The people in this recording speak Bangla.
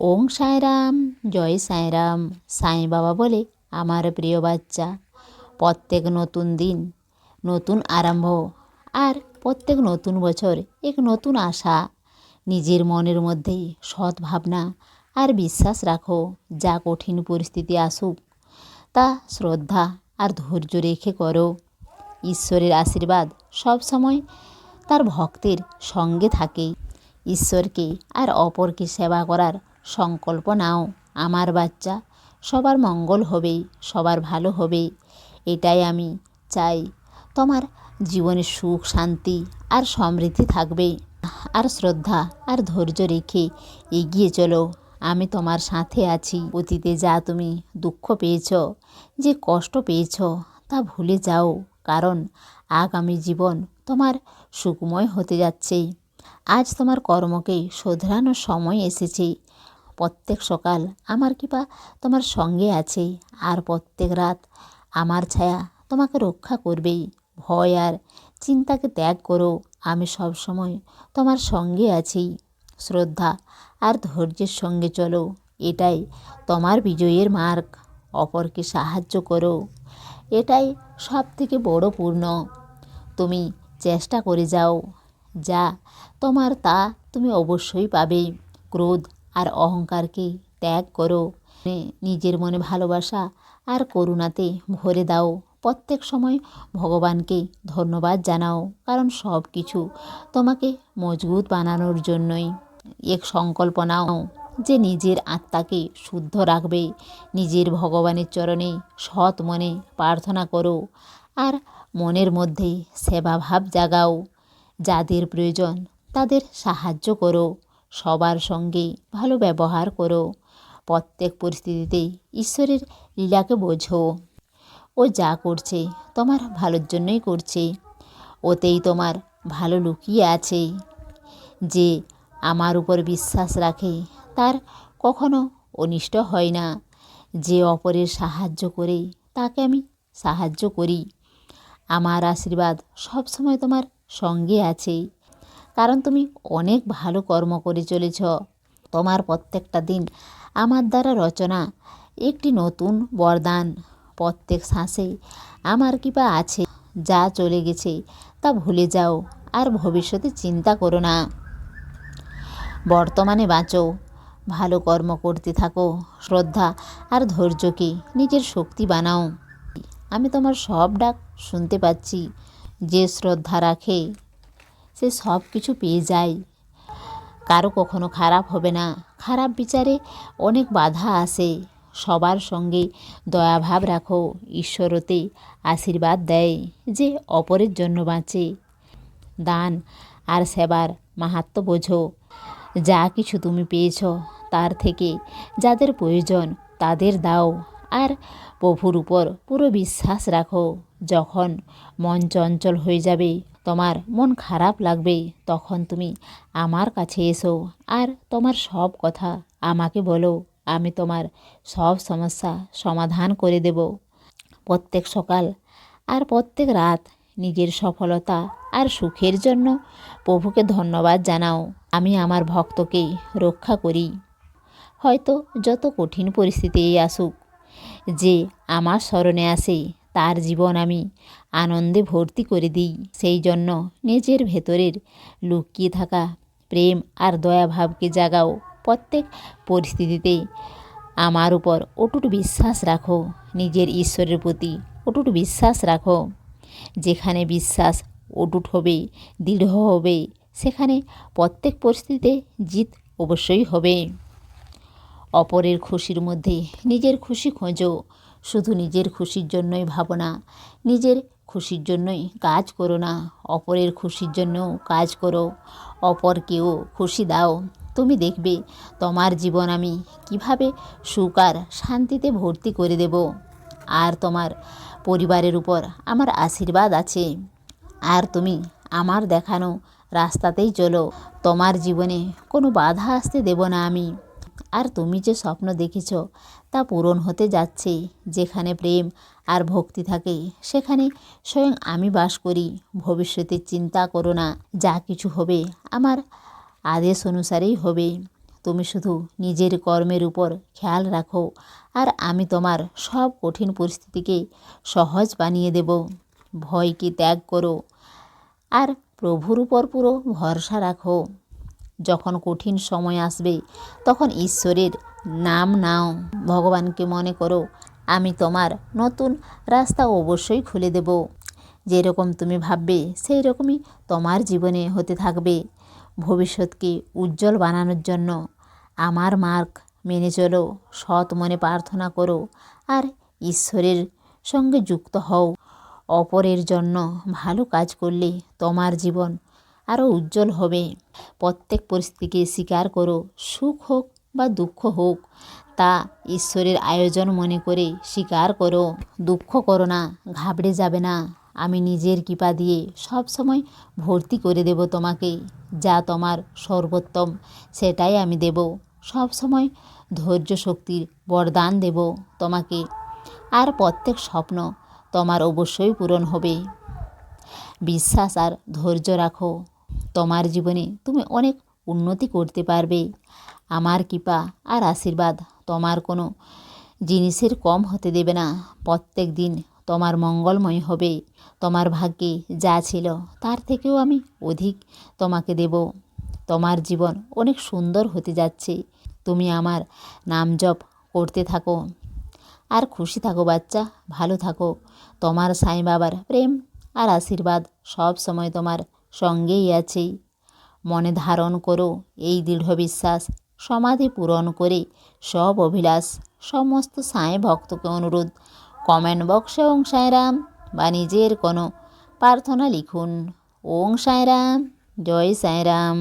ওং সাঁয়রাম, জয় সাঁয়রাম, সাঁই বাবা বলে আমার প্রিয় বাচ্চা। প্রত্যেক নতুন দিন নতুন আরম্ভ আর প্রত্যেক নতুন বছর এক নতুন আশা। নিজের মনের মধ্যেই সৎ ভাবনা আর বিশ্বাস রাখো, যা কঠিন পরিস্থিতি আসুক, তা শ্রদ্ধা আর ধৈর্য রেখে করো। ঈশ্বরের আশীর্বাদ সব সময় তার ভক্তের সঙ্গে থাকে। ঈশ্বরকে আর অপরকে সেবা করার সংকল্প নাও। আমার বাচ্চা, সবার মঙ্গল হবে সবার ভালো হবে এটাই আমি চাই। তোমার জীবনে সুখ, শান্তি আর সমৃদ্ধি থাকবে আর শ্রদ্ধা আর ধৈর্য রেখে এগিয়ে চলো। আমি তোমার সাথে আছি। অতীতে যা তুমি দুঃখ পেয়েছ, যে কষ্ট পেয়েছ, তা ভুলে যাও। কারণ আগামী জীবন তোমার সুখময় হতে যাচ্ছে আজ তোমার কর্মকে শোধরানোর সময় এসেছে। প্রত্যেক সকাল আমার কৃপা তোমার সঙ্গে আছে আর প্রত্যেক রাত আমার ছায়া তোমাকে রক্ষা করবেই। ভয় আর চিন্তাকে ত্যাগ করো, আমি সব সময় তোমার সঙ্গে আছি। শ্রদ্ধা আর ধৈর্যের সঙ্গে চলো, এটাই তোমার বিজয়ের মার্গ, অপরকে সাহায্য করো, এটাই সব থেকে বড় পূর্ণ। তুমি চেষ্টা করে যাও, যা তোমার তা তুমি অবশ্যই পাবে। ক্রোধ আর অহংকারকে ত্যাগ করো। নিজের মনে ভালোবাসা আর করুণাতে ভরে দাও। প্রত্যেক সময় ভগবানকে ধন্যবাদ জানাও, কারণ সব কিছু তোমাকে মজবুত বানানোর জন্যই। এক সংকল্প নাও যে নিজের আত্মাকে শুদ্ধ রাখবে। নিজের ভগবানের চরণে সৎ মনে প্রার্থনা করো আর মনের মধ্যে সেবাভাব জাগাও। যাদের প্রয়োজন তাদের সাহায্য করো। সবার সঙ্গে ভালো ব্যবহার করো। প্রত্যেক পরিস্থিতিতে ঈশ্বরের লীলাকে বোঝো। ও যা করছে, তোমার ভালোর জন্যই করছে। ওতেই তোমার ভালো লুকিয়ে আছে। যে আমার উপর বিশ্বাস রাখে, তার কখনো অনিষ্ট হয় না। যে অপরের সাহায্য করে, তাকে আমি সাহায্য করি। আমার আশীর্বাদ সবসময় তোমার সঙ্গে আছে। কারণ তুমি অনেক ভালো কর্ম করে চলেছ। তোমার প্রত্যেকটা দিন আমার দ্বারা রচনা, একটি নতুন বরদান, প্রত্যেক শ্বাসে আমার কৃপা আছে, যা চলে গেছে, তা ভুলে যাও আর ভবিষ্যতে চিন্তা করো না। বর্তমানে বাঁচো, ভালো কর্ম করতে থাকো, শ্রদ্ধা আর ধৈর্যকে নিজের শক্তি বানাও। আমি তোমার সব ডাক শুনতে পাচ্ছি, যে শ্রদ্ধা রাখে সে সব কিছু পেয়ে যায়। কারও কখনো খারাপ হবে না। খারাপ বিচারে অনেক বাধা আসে সবার সঙ্গে দয়াভাব রাখো। ঈশ্বরতে আশীর্বাদ দেয় যে অপরের জন্য বাঁচে। দান আর সেবার মাহাত্ম বোঝো। যা কিছু তুমি পেয়েছ, তার থেকে যাদের প্রয়োজন, তাদের দাও। আর প্রভুর উপর পুরো বিশ্বাস রাখো। যখন মন চঞ্চল হয়ে যাবে তোমার মন খারাপ লাগবে তখন তুমি আমার কাছে এসো আর তোমার সব কথা আমাকে বলো। আমি তোমার সব সমস্যা সমাধান করে দেব। প্রত্যেক সকাল আর প্রত্যেক রাত নিজের সফলতা আর সুখের জন্য প্রভুকে ধন্যবাদ জানাও। আমি আমার ভক্তকে রক্ষা করি। হয়তো যত কঠিন পরিস্থিতি আসুক, যে আমার স্মরণে আসে তার জীবন আমি আনন্দে ভর্তি করে দিই। সেই জন্য নিজের ভেতরের লুকিয়ে থাকা প্রেম আর দয়াভাবকে জাগাও প্রত্যেক পরিস্থিতিতে। আমার উপর অটুট বিশ্বাস রাখো, নিজের ঈশ্বরের প্রতি অটুট বিশ্বাস রাখো। যেখানে বিশ্বাস অটুট হবে, দৃঢ় হবে, সেখানে প্রত্যেক পরিস্থিতিতে জিত অবশ্যই হবে। অপরের খুশির মধ্যে নিজের খুশি খোঁজো শুধু নিজের খুশির জন্যই ভাবো না। নিজের খুশির জন্যই কাজ করো না। অপরের খুশির জন্যও কাজ করো। অপরকেও খুশি দাও। তুমি দেখবে তোমার জীবন আমি কীভাবে সুখ আর শান্তিতে ভর্তি করে দেব। আর তোমার পরিবারের উপর আমার আশীর্বাদ আছে। আর তুমি আমার দেখানো রাস্তাতেই চলো। তোমার জীবনে কোনো বাধা আসতে দেব না আমি। আর তুমি যে স্বপ্ন দেখেছ তা পূরণ হতে যাচ্ছে। যেখানে প্রেম আর ভক্তি থাকে, সেখানে স্বয়ং আমি বাস করি। ভবিষ্যতের চিন্তা করো না, যা কিছু হবে আমার আদেশ অনুসারেই হবে। তুমি শুধু নিজের কর্মের উপর খেয়াল রাখো, আর আমি তোমার সব কঠিন পরিস্থিতিকে সহজ বানিয়ে দেব। ভয়কে ত্যাগ করো, আর প্রভুর উপর পুরো ভরসা রাখো। যখন কঠিন সময় আসবে, তখন ঈশ্বরের নাম নাও, ভগবানকে মনে করো। আমি তোমার নতুন রাস্তা অবশ্যই খুলে দেব। যেরকম তুমি ভাববে সেই রকমই তোমার জীবনে হতে থাকবে। ভবিষ্যৎকে উজ্জ্বল বানানোর জন্য আমার মার্গ মেনে চলো, সৎ মনে প্রার্থনা করো, আর ঈশ্বরের সঙ্গে যুক্ত হও। অপরের জন্য ভালো কাজ করলে তোমার জীবন আরও উজ্জ্বল হবে। প্রত্যেক পরিস্থিতিকে স্বীকার করো, সুখ হোক বা দুঃখ হোক, তা ঈশ্বরের আয়োজন মনে করে স্বীকার করো। দুঃখ করো না, ঘাবড়ে যাবে না। আমি নিজের কৃপা দিয়ে সব সময় ভর্তি করে দেব তোমাকে, যা তোমার সর্বোত্তম, সেটাই আমি দেব। সব সময় ধৈর্য শক্তির বরদান দেব তোমাকে। আর প্রত্যেক স্বপ্ন তোমার অবশ্যই পূরণ হবে। বিশ্বাস আর ধৈর্য রাখো। তোমার জীবনে তুমি অনেক উন্নতি করতে পারবে। আমার কৃপা আর আশীর্বাদ তোমার কোনো জিনিসের কম হতে দেবে না। প্রত্যেক দিন তোমার মঙ্গলময় হবে। তোমার ভাগ্যে যা ছিল তার থেকেও আমি অধিক তোমাকে দেব। তোমার জীবন অনেক সুন্দর হতে যাচ্ছে। তুমি আমার নাম জপ করতে থাকো। আর খুশি থাকো বাচ্চা, ভালো থাকো। তোমার সাই বাবার প্রেম আর আশীর্বাদ সব সময় তোমার সঙ্গেই আছে। মনে ধারণ করো, এই দৃঢ় বিশ্বাস সমাধি পূরণ করে সব অভিলাষ, সমস্ত সাঁই ভক্তকে অনুরোধ। কমেন্ট বক্সে ওং সাঁয়রাম বা নিজের কোনো প্রার্থনা লিখুন। ওং সাঁয়রাম জয় সাঁয়রাম